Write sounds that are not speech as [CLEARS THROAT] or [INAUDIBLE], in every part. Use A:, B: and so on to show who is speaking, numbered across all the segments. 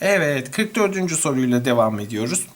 A: Evet 44. soruyla devam ediyoruz.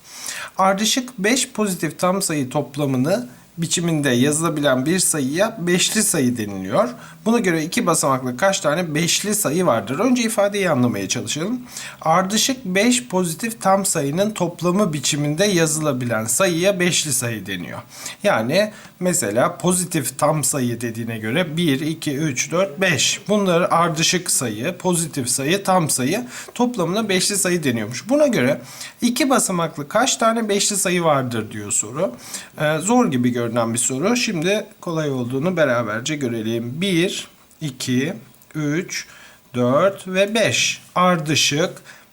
A: Ardışık 5 pozitif tam sayı toplamını biçiminde yazılabilen bir sayıya beşli sayı deniliyor. Buna göre iki basamaklı kaç tane beşli sayı vardır? Önce ifadeyi anlamaya çalışalım. Ardışık 5 pozitif tam sayının toplamı biçiminde yazılabilen sayıya beşli sayı deniyor. Yani mesela pozitif tam sayı dediğine göre 1, 2, 3, 4, 5. Bunları ardışık sayı, pozitif sayı, tam sayı toplamına beşli sayı deniyormuş. Buna göre iki basamaklı kaç tane beşli sayı vardır diyor soru. Ee, zor gibi görünen bir soru. Şimdi kolay olduğunu beraberce görelim. 1, 2, 3, 4 ve 5. Ardışık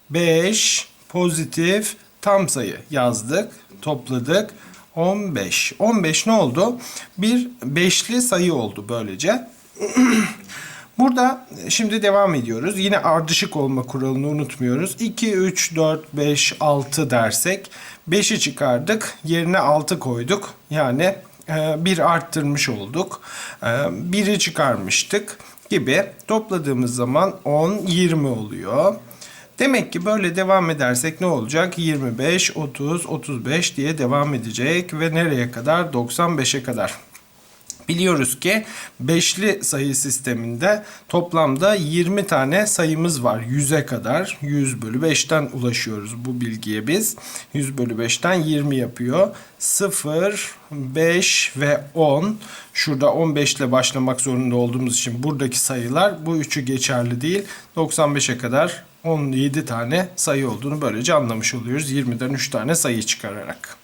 A: 5 pozitif tam sayı yazdık, topladık. 15. 15 ne oldu? Bir beşli sayı oldu böylece. [CLEARS THROAT] Burada şimdi devam ediyoruz. Yine ardışık olma kuralını unutmuyoruz. 2, 3, 4, 5, 6 dersek 5'i çıkardık. Yerine 6 koyduk. Yani e, bir arttırmış olduk. E, 1'i çıkarmıştık gibi. Topladığımız zaman 10, 20 oluyor. Demek ki böyle devam edersek ne olacak? 25, 30, 35 diye devam edecek ve nereye kadar? 95'e kadar. Biliyoruz ki beşli sayı sisteminde toplamda 20 tane sayımız var. 100'e kadar 100 bölü 5'ten ulaşıyoruz bu bilgiye biz. 100 bölü 5'ten 20 yapıyor. 0, 5 ve 10. Şurada 15 ile başlamak zorunda olduğumuz için buradaki sayılar bu üçü geçerli değil. 95'e kadar 17 tane sayı olduğunu böylece anlamış oluyoruz. 20'den 3 tane sayı çıkararak.